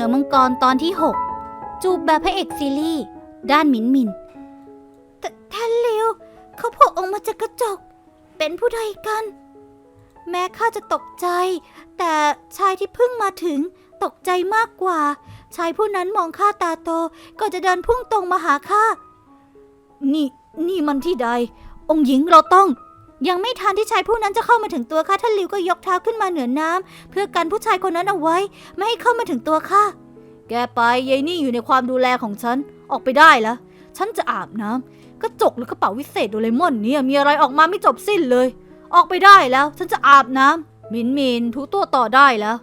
นือมังกรตอนที่ 6 จูบแบบพระเอกซีรีส์ด้านหมินหมินแต่ท่านเลวเขาโผล่ออกมาจากกระจก เป็นผู้ใดกัน แม้ข้าจะตกใจ แต่ชายที่เพิ่งมาถึงตกใจมากกว่า ชายผู้นั้นมองข้าตาโตก็จะเดินพุ่งตรงมาหาข้านี่นี่มันที่ใด องค์หญิงเราต้อง ยังไม่ทันที่ชายผู้นั้นจะเข้ามาถึงตัวข้าท่านลิวก็ยกเท้าขึ้นมาเหนือน้ำเพื่อกันผู้ชายคนนั้นเอาไว้ ไม่ให้เข้ามาถึงตัวข้าแกไปยายนี่อยู่ในความดูแลของฉันออกไปได้แล้วฉันจะอาบน้ำกระจกหรือกระเป๋าวิเศษโดเรมอนเนี่ยมีอะไรออกมาไม่จบสิ้นเลย ออกไปได้แล้ว ฉันจะอาบน้ำมินมินถูตัวต่อได้แล้ว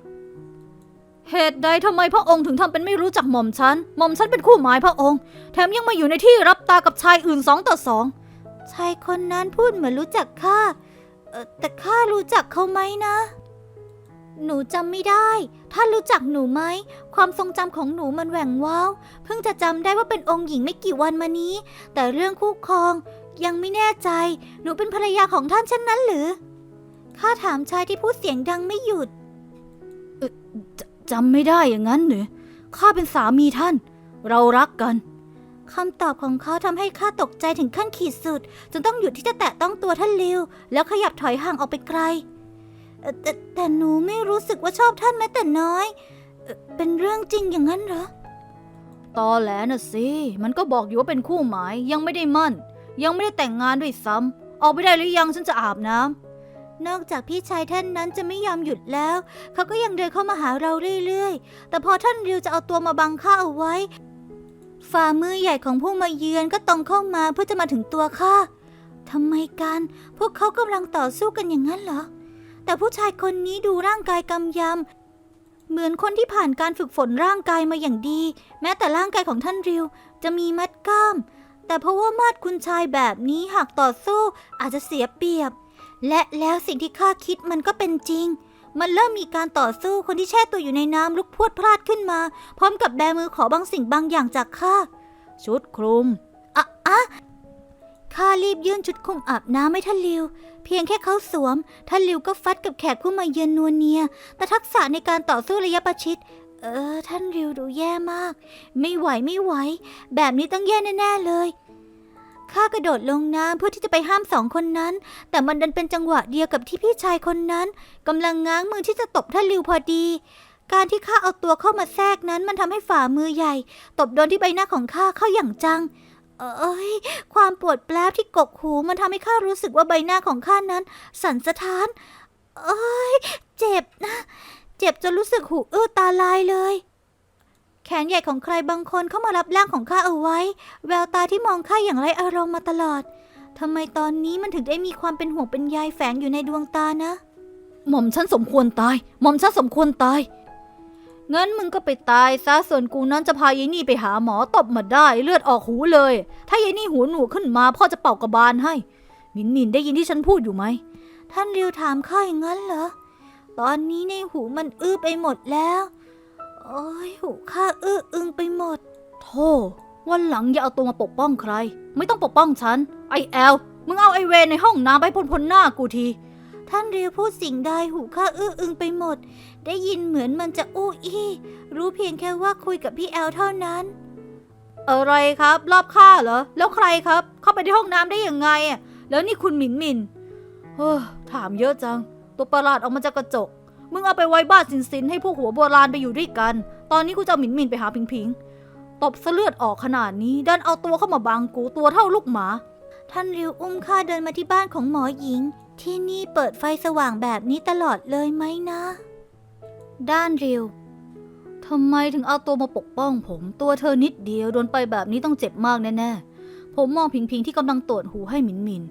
เหตุใดทำไมพระองค์ถึงทำเป็นไม่รู้จักหม่อมฉันหม่อมฉันเป็นคู่หมายพระองค์ แถมยังมาอยู่ในที่รับตากับชายอื่นสองต่อสอง ชายคนนั้นพูดเหมือนรู้จักข้าแต่ข้ารู้จักเขาไหมนะ หนูจำไม่ได้ ท่านรู้จักหนูไหม ความทรงจำของหนูมันแหว่งว้าว เพิ่งจะจำได้ว่าเป็นองค์หญิงไม่กี่วันมานี้ แต่เรื่องคู่ครองยังไม่แน่ใจ หนูเป็นภรรยาของท่านเช่นนั้นหรือ ข้าถามชายที่พูดเสียงดังไม่หยุดจำไม่ได้อย่างนั้นหรือข้าเป็นสามีท่าน เรารักกัน คำตอบของเขาทำให้ข้าตกใจถึงขั้นขีดสุด จนต้องหยุดที่จะแตะต้องตัวท่านลิว แล้วขยับถอยห่างออกไปไกลเอ่อแต่แต่หนูไม่รู้สึกว่าชอบท่านแม้แต่น้อยเอ่อเป็นเรื่องจริงอย่างนั้นเหรอ ตอแหลน่ะสิ มันก็บอกอยู่ว่าเป็นคู่หมายยังไม่ได้มั่น ยังไม่ได้แต่งงานด้วยซ้ำออกไปได้หรือยังฉันจะอาบน้ำนอกจากพี่ชายท่านนั้นจะไม่ยอมหยุดแล้ว เขาก็ยังเดินเข้ามาหาเราเรื่อยๆ แต่พอท่านริวจะเอาตัวมาบังข้าเอาไว้ ฝ่ามือใหญ่ของผู้มาเยือนก็ตรงเข้ามาเพื่อจะมาถึงตัวข้าทำไมกัน พวกเขากำลังต่อสู้กันอย่างนั้นเหรอ แต่ผู้ชายคนนี้ดูร่างกายกำยำ เหมือนคนที่ผ่านการฝึกฝนร่างกายมาอย่างดี แม้แต่ร่างกายของท่านริว จะมีมัดกล้าม แต่เพราะว่ามาดคุณชายแบบนี้หากต่อสู้อาจจะเสียเปรียบ และแล้วสิ่งที่ข้าคิดมันก็เป็นจริง มันเริ่มมีการต่อสู้คนที่แช่ตัวอยู่ในน้ำลุกพวดพลาดขึ้นมา พร้อมกับแบมือขอบางสิ่งบางอย่างจากข้า ชุดคลุมอะอะข้ารีบยื่นชุดคลุมอาบน้ำให้ท่านลิว เพียงแค่เขาสวม ท่านลิวก็ฟัดกับแขกผู้มาเยือนนัวเนีย แต่ทักษะในการต่อสู้ระยะประชิด เออ ท่านริวดูแย่มาก ไม่ไหวไม่ไหว แบบนี้ต้องแย่แน่ๆเลย ข้ากระโดดลงน้ำเพื่อที่จะไปห้ามสองคนนั้น แต่มันดันเป็นจังหวะเดียวกับที่พี่ชายคนนั้นกำลังง้างมือที่จะตบท่านริวพอดี การที่ข้าเอาตัวเข้ามาแทรกนั้นมันทำให้ฝ่ามือใหญ่ ตบโดนที่ใบหน้าของข้าเข้าอย่างจัง เอ้ย ความปวดแปลบที่กกหูมันทำให้ข้ารู้สึกว่าใบหน้าของข้านั้น สั่นสะท้าน เอ้ย เจ็บนะ เจ็บจนรู้สึกหูอื้อตาลายเลย แขนใหญ่ของใครบางคนเข้ามารับร่างของข้าเอาไว้ แววตาที่มองข้าอย่างไรอารมณ์มาตลอดทำไมตอนนี้มันถึงได้มีความเป็นห่วงเป็นใยแฝงอยู่ในดวงตานะ หม่อมฉันสมควรตาย หม่อมฉันสมควรตาย งั้นมึงก็ไปตายซะส่วนกูนั้นจะพายายนี่ไปหาหมอตบมาได้เลือดออกหูเลย ถ้ายายนี่หูหนูขึ้นมาพ่อจะเป่ากระบาลให้มินมินได้ยินที่ฉันพูดอยู่ไหม ท่านริวถามข้าอย่างนั้นเหรอ ตอนนี้ในหูมันอื้อไปหมดแล้ว โอ้ยหูข้าอื้ออึงไปหมด โธ่วันหลังอย่าเอาตัวมาปกป้องใคร ไม่ต้องปกป้องฉัน ไอแอล มึงเอาไอเวนในห้องน้ำไปพ่นพ่นหน้ากูที ท่านเรียวพูดสิ่งใดหูข้าอื้ออึงไปหมด ได้ยินเหมือนมันจะอู้อี้รู้เพียงแค่ว่าคุยกับพี่แอลเท่านั้น อะไรครับ รอบข้าเหรอ แล้วใครครับ เข้าไปในห้องน้ำได้ยังไงอะแล้วนี่คุณหมินหมินเฮ้อถามเยอะจัง ตัวประหลาดออกมาจากกระจก มึงเอาไปไว้บ้านสินสินให้พวกหัวโบราณไปอยู่ด้วยกัน ตอนนี้กูจะเอาหมินหมินไปหาพิงพิงตบเสเลือดออกขนาดนี้ดันเอาตัวเข้ามาบังกูตัวเท่าลูกหมา ท่านริวอุ้มข้าเดินมาที่บ้านของหมอหญิง ที่นี่เปิดไฟสว่างแบบนี้ตลอดเลยไหมนะ ด้านริวทำไมถึงเอาตัวมาปกป้องผม ตัวเธอนิดเดียวโดนไปแบบนี้ต้องเจ็บมากแน่ๆผมมองพิงพิงที่กำลังตรวจหูให้หมินหมิน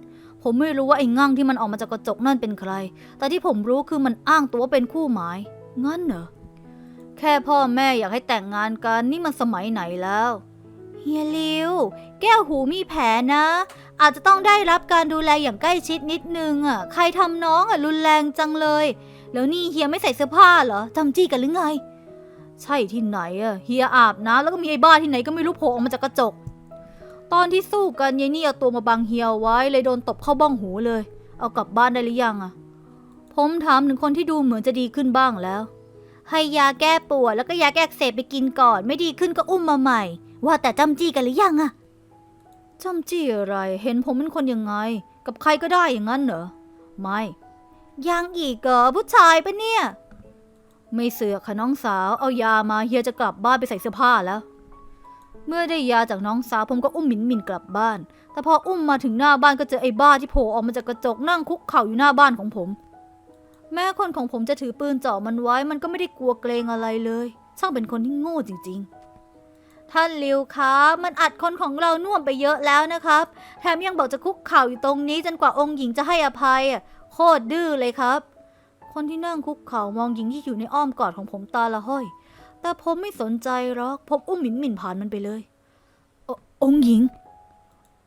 ผมไม่รู้ว่าไอ้งั่งที่มันออกมาจากกระจกนั่นเป็นใคร แต่ที่ผมรู้คือมันอ้างตัวว่าเป็นคู่หมาย งั้นเหรอ แค่พ่อแม่อยากให้แต่งงานกันนี่มันสมัยไหนแล้ว เฮียลิว แก้วหูมีแผลนะ อาจจะต้องได้รับการดูแลอย่างใกล้ชิดนิดนึงอะ ใครทำน้องอะรุนแรงจังเลย แล้วนี่เฮียไม่ใส่เสื้อผ้าเหรอจำจี้กันหรือไง ใช่ที่ไหนอะ เฮียอาบน้ำแล้วก็มีไอ้บ้าที่ไหนก็ไม่รู้โผล่ออกมาจากกระจก ตอนที่สู้กันยายนี่เอาตัวมาบังเฮียไว้เลยโดนตบเข้าบ้องหูเลย เอากลับบ้านได้หรือยังอะผมถามถึงคนที่ดูเหมือนจะดีขึ้นบ้างแล้ว ให้ยาแก้ปวดแล้วก็ยาแก้อักเสบไปกินก่อน ไม่ดีขึ้นก็อุ้มมาใหม่ ว่าแต่จำจี้กันหรือยังอะจำจี้อะไร เห็นผมเป็นคนยังไง กับใครก็ได้อย่างนั้นเหรอ ไม่ ยังอีกเหรอผู้ชายปะเนี่ย ไม่เสือกค่ะน้องสาว เอายามาเฮียจะกลับบ้านไปใส่เสื้อผ้าแล้ว เมื่อได้ยาจากน้องสาวผมก็อุ้มหมินหมินกลับบ้าน แต่พออุ้มมาถึงหน้าบ้านก็เจอไอ้บ้าที่โผล่ออกมาจากกระจกนั่งคุกเข่าอยู่หน้าบ้านของผม แม้คนของผมจะถือปืนเจาะมันไว้มันก็ไม่ได้กลัวเกรงอะไรเลย ช่างเป็นคนที่โง่จริง ๆ ท่านลิวคะมันอัดคนของเราน่วมไปเยอะแล้วนะครับ แถมยังบอกจะคุกเข่าอยู่ตรงนี้จนกว่าองค์หญิงจะให้อภัยอะโคตรดื้อเลยครับ คนที่นั่งคุกเข่ามองหญิงที่อยู่ในอ้อมกอดของผมตาละห้อย แต่ผมไม่สนใจหรอก ผมอุ้มหมิ่นหมิ่นผ่านมันไปเลยอองค์หญิง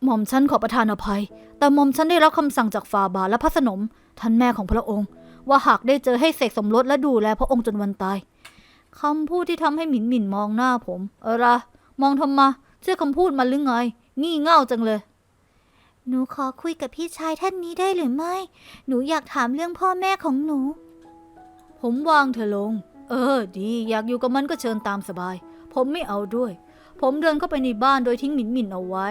หม่อมฉันขอประทานอภัย แต่หม่อมฉันได้รับคำสั่งจากฝ่าบาทและพระสนม ท่านแม่ของพระองค์ ว่าหากได้เจอให้เสกสมรสและดูแลพระองค์จนวันตายคำพูดที่ทำให้หมิ่นหมิ่นมองหน้าผมเออละมองทำไมเชื่อคำพูดมันหรือไง งี่เง่าจังเลย หนูขอคุยกับพี่ชายท่านนี้ได้หรือไม่ หนูอยากถามเรื่องพ่อแม่ของหนู ผมวางเธอลง เออ ดีอยากอยู่กับมันก็เชิญตามสบาย ผมไม่เอาด้วย ผมเดินเข้าไปในบ้านโดยทิ้งหมินหมินเอาไว้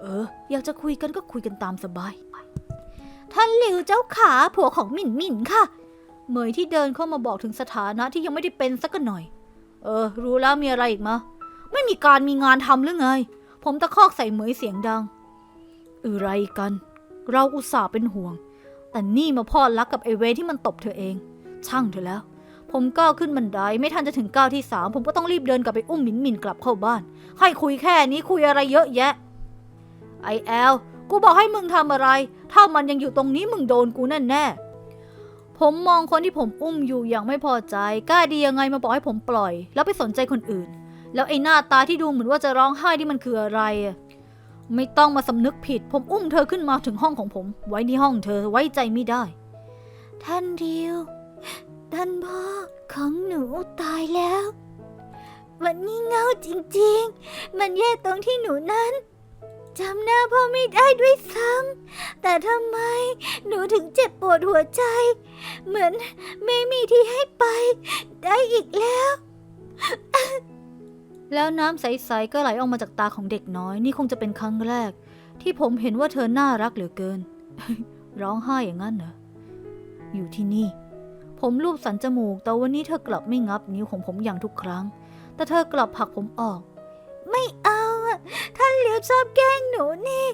เออ อยากจะคุยกันก็คุยกันตามสบาย ท่านหลิวเจ้าขาผัวของหมินหมินค่ะ เหมยที่เดินเข้ามาบอกถึงสถานะที่ยังไม่ได้เป็นสักหน่อย เออ รู้แล้วมีอะไรอีกมะไม่มีการมีงานทำหรือไง ผมตะคอกใส่เหมยเสียงดังอะไรกัน เราอุตส่าห์เป็นห่วง แต่นี่มาพ่อรักกับไอเวที่มันตบเธอเอง ช่างเธอแล้ว ผมก้าวขึ้นบันไดไม่ทันจะถึงก้าวที่สามผมก็ต้องรีบเดินกลับไปอุ้มหมินหมินกลับเข้าบ้าน ให้คุยแค่นี้คุยอะไรเยอะแยะ ไอแอล กูบอกให้มึงทำอะไร ถ้ามันยังอยู่ตรงนี้มึงโดนกูแน่แน่ผมมองคนที่ผมอุ้มอยู่อย่างไม่พอใจ กล้าดียังไงมาบอกให้ผมปล่อย แล้วไปสนใจคนอื่น แล้วไอ้หน้าตาที่ดูเหมือนว่าจะร้องไห้ที่มันคืออะไร ไม่ต้องมาสำนึกผิด ผมอุ้มเธอขึ้นมาถึงห้องของผม ไว้ที่ห้องเธอไว้ใจไม่ได้ ท่านเดียว ท่านพ่อของหนูตายแล้ว มันงี่เง่าจริงๆ มันแย่ตรงที่หนูนั้นจำหน้าพ่อไม่ได้ด้วยซ้ำแต่ทำไมหนูถึงเจ็บปวดหัวใจ เหมือนไม่มีที่ให้ไป ได้อีกแล้ว แล้วน้ำใสๆก็ไหลออกมาจากตาของเด็กน้อย นี่คงจะเป็นครั้งแรก ที่ผมเห็นว่าเธอน่ารักเหลือเกิน ร้องไห้อย่างนั้นเหรออยู่ที่นี่ ผมรูปสันจมูก แต่วันนี้เธอกลับไม่งับนิ้วของผมอย่างทุกครั้ง แต่เธอกลับผลักผมออก ไม่เอาอะท่านเหลียวชอบแกล้งหนูนี่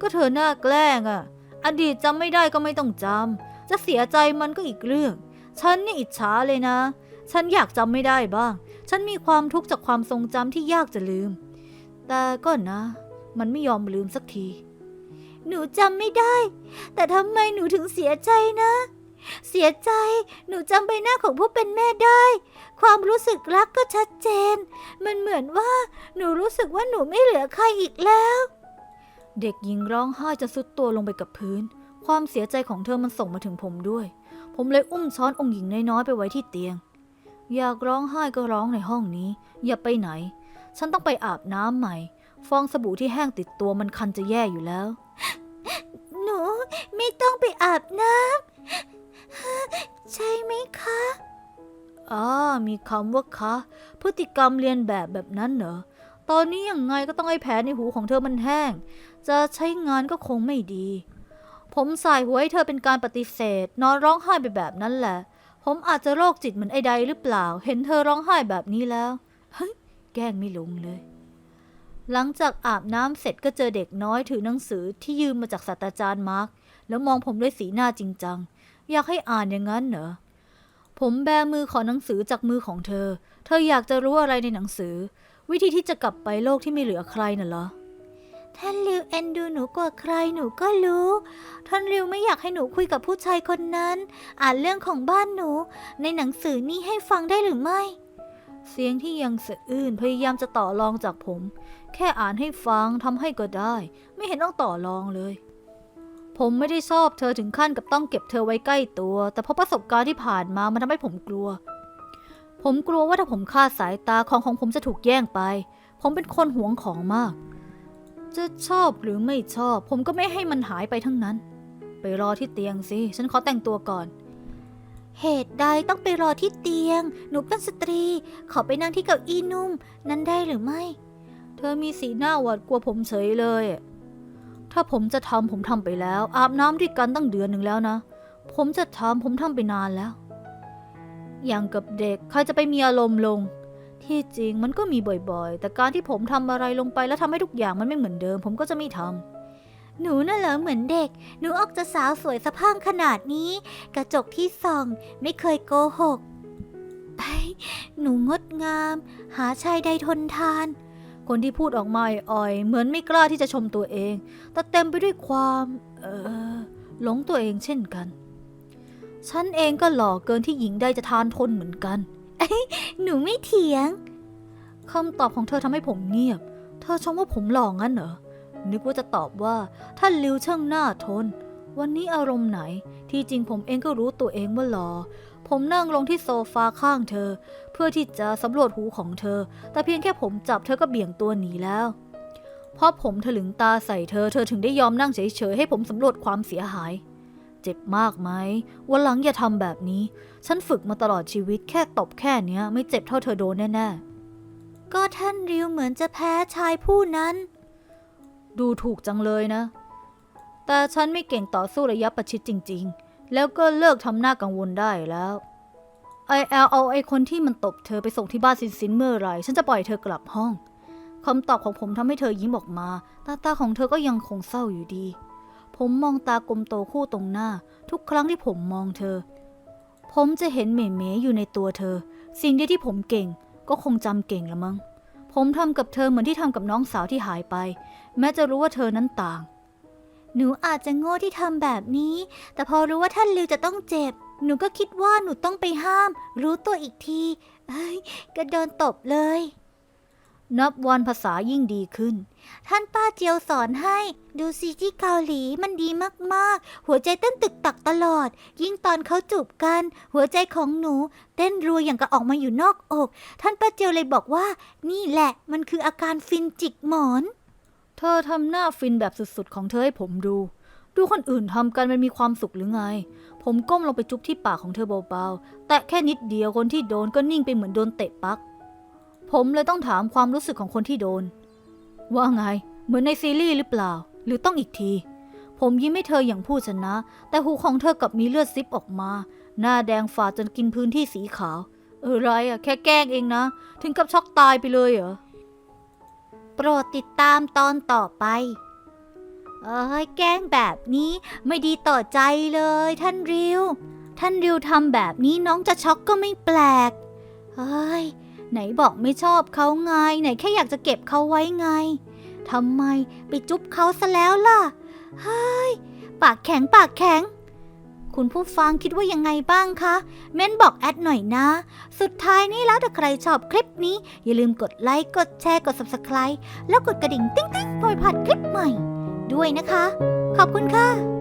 ก็เธอหน้าแกล้งอะอดีตจำไม่ได้ก็ไม่ต้องจำ จะเสียใจมันก็อีกเรื่อง ฉันนี่อิจฉาเลยนะ ฉันอยากจำไม่ได้บ้าง ฉันมีความทุกข์จากความทรงจำที่ยากจะลืม แต่ก็นะ มันไม่ยอมลืมสักที หนูจำไม่ได้ แต่ทำไมหนูถึงเสียใจนะ เสียใจ หนูจำใบหน้าของผู้เป็นแม่ได้ ความรู้สึกรักก็ชัดเจน มันเหมือนว่า หนูรู้สึกว่าหนูไม่เหลือใครอีกแล้ว เด็กหญิงร้องไห้จะสุดตัวลงไปกับพื้น ความเสียใจของเธอมันส่งมาถึงผมด้วย ผมเลยอุ้มช้อนองค์หญิงน้อยๆไปไว้ที่เตียง อยากร้องไห้ก็ร้องในห้องนี้ อย่าไปไหน ฉันต้องไปอาบน้ำใหม่ ฟองสบู่ที่แห้งติดตัวมันคันจะแย่อยู่แล้ว หนูไม่ต้องไปอาบน้ำ ใช่ไหมคะอ่ามีคำว่าคะ พฤติกรรมเรียนแบบแบบนั้นเหรอ ตอนนี้ยังไงก็ต้องให้แผลในหูของเธอมันแห้ง จะใช้งานก็คงไม่ดี ผมใสายหัวให้เธอเป็นการปฏิเสธ นอนร้องไห้ไปแบบนั้นแหละ ผมอาจจะโรคจิตเหมือนไอ้ใดหรือเปล่า เห็นเธอร้องไห้แบบนี้แล้วเฮ้ยแกล้งไม่ลงเลย หลังจากอาบน้ำเสร็จก็เจอเด็กน้อยถือหนังสือที่ยืมมาจากศาสตราจารย์มาร์กแล้วมองผมด้วยสีหน้าจริงจัง อยากให้อ่านอย่างนั้นเหรอ ผมแบมือขอหนังสือจากมือของเธอ เธออยากจะรู้อะไรในหนังสือ วิธีที่จะกลับไปโลกที่ไม่เหลือใครน่ะเหรอ ท่านริวเอ็นดูหนูกว่าใครหนูก็รู้ ท่านริวไม่อยากให้หนูคุยกับผู้ชายคนนั้น อ่านเรื่องของบ้านหนู ในหนังสือนี่ให้ฟังได้หรือไม่ เสียงที่ยังสะอื้นพยายามจะต่อรองจากผม แค่อ่านให้ฟังทำให้ก็ได้ ไม่เห็นต้องต่อรองเลย ผมไม่ได้ชอบเธอถึงขั้นกับต้องเก็บเธอไว้ใกล้ตัว แต่เพราะประสบการณ์ที่ผ่านมามันทำให้ผมกลัว ผมกลัวว่าถ้าผมคลาดสายตาของของผมจะถูกแย่งไป ผมเป็นคนหวงของมาก จะชอบหรือไม่ชอบ ผมก็ไม่ให้มันหายไปทั้งนั้น ไปรอที่เตียงสิ ฉันขอแต่งตัวก่อน เหตุใดต้องไปรอที่เตียง หนูเป็นสตรี ขอไปนั่งที่เก้าอี้นุ่ม นั้นได้หรือไม่ เธอมีสีหน้าหวาดกลัวผมเฉยเลย ถ้าผมจะทำผมทำไปแล้ว อาบน้ำด้วยกันตั้งเดือนหนึ่งแล้วนะ ผมจะทำผมทำไปนานแล้ว อย่างกับเด็กใครจะไปมีอารมณ์ลง ที่จริงมันก็มีบ่อยๆ แต่การที่ผมทำอะไรลงไปแล้วทำให้ทุกอย่างมันไม่เหมือนเดิม ผมก็จะไม่ทำหนูน่ะเหรอเหมือนเด็ก หนูออกจะสาวสวยสะพรังขนาดนี้ กระจกที่ส่อง ไม่เคยโกหกไอ้ยหนูงดงาม หาชายใดทนทาน คนที่พูดออกมาอ่อยๆเหมือนไม่กล้าที่จะชมตัวเอง แต่เต็มไปด้วยความเออหลงตัวเองเช่นกัน ฉันเองก็หล่อเกินที่หญิงใดจะทานทนเหมือนกัน หนูไม่เถียงคำตอบของเธอทำให้ผมเงียบ เธอชมว่าผมหล่องั้นเหรอ นึกว่าจะตอบว่าท่านลิวช่างหน้าทน วันนี้อารมณ์ไหน ที่จริงผมเองก็รู้ตัวเองว่าหล่อ ผมนั่งลงที่โซฟาข้างเธอ เพื่อที่จะสำรวจหูของเธอ แต่เพียงแค่ผมจับเธอก็เบี่ยงตัวหนีแล้วเพราะผมถลึงตาใส่เธอ เธอถึงได้ยอมนั่งเฉยๆ ให้ผมสำรวจความเสียหาย เจ็บมากไหม วันหลังอย่าทำแบบนี้ ฉันฝึกมาตลอดชีวิตแค่ตบแค่เนี้ย ไม่เจ็บเท่าเธอโดนแน่ๆ ก็ท่านริวเหมือนจะแพ้ชายผู้นั้น ดูถูกจังเลยนะ แต่ฉันไม่เก่งต่อสู้ระยะประชิดจริง ๆ แล้วก็เลิกทำหน้ากังวลได้แล้วไอแอลเอาไอคนที่มันตบเธอไปส่งที่บ้านซินซินเมื่อไรฉันจะปล่อยเธอกลับห้องคำตอบของผมทำให้เธอยิ้มออกมา ตาตาของเธอก็ยังคงเศร้าอยู่ดี ผมมองตากลมโตคู่ตรงหน้า ทุกครั้งที่ผมมองเธอ ผมจะเห็นเหม่เมอยู่ในตัวเธอ สิ่งเดียวที่ผมเก่ง ก็คงจำเก่งละมั้ง ผมทำกับเธอเหมือนที่ทำกับน้องสาวที่หายไป แม้จะรู้ว่าเธอนั้นต่าง หนูอาจจะโง่ที่ทำแบบนี้ แต่พอรู้ว่าท่านลิวจะต้องเจ็บ หนูก็คิดว่าหนูต้องไปห้าม รู้ตัวอีกทีเอ้ยก็โดนตบเลย นับวันภาษายิ่งดีขึ้น ท่านป้าเจียวสอนให้ ดูสิที่เกาหลีมันดีมากๆ หัวใจเต้นตึกตักตลอด ยิ่งตอนเขาจูบกัน หัวใจของหนู เต้นรัวอย่างกับออกมาอยู่นอกอก ท่านป้าเจียวเลยบอกว่า นี่แหละมันคืออาการฟินจิกหมอน ธอทำหน้าฟินแบบสุดๆ ของเธอให้ผมดู ดูคนอื่นทำกันมันมีความสุขหรือไง ผมก้มลงไปจุ๊บที่ปากของเธอเบาๆ แต่แค่นิดเดียวคนที่โดนก็นิ่งไปเหมือนโดนเตะปัก ผมเลยต้องถามความรู้สึกของคนที่โดน ว่าไง เหมือนในซีรีส์หรือเปล่า หรือต้องอีกที ผมยิ้มให้เธออย่างผู้ชนะ แต่หูของเธอกลับมีเลือดซิบออกมา หน้าแดงฝาดจนกินพื้นที่สีขาว เออไรอะแค่แกล้งเองนะ ถึงกับช็อกตายไปเลยเหรอ รดติดตามตอนต่อไป เอ้ยแกล้งแบบนี้ไม่ดีต่อใจเลย ท่านริว ท่านริวทำแบบนี้น้องจะช็อกก็ไม่แปลกเฮ้ย ไหนบอกไม่ชอบเขาไง ไหนแค่อยากจะเก็บเขาไว้ไงทำไมไปจุ๊บเขาซะแล้วล่ะ เฮ้ย ปากแข็งปากแข็ง คุณผู้ฟังคิดว่ายังไงบ้างคะ เม้นบอกแอดหน่อยนะ สุดท้ายนี้แล้วถ้าใครชอบคลิปนี้ อย่าลืมกดไลค์ กดแชร์ กด Subscribe แล้วกดกระดิ่งติ๊งติ๊งๆโดยผ่านคลิปใหม่ ด้วยนะคะ ขอบคุณค่ะ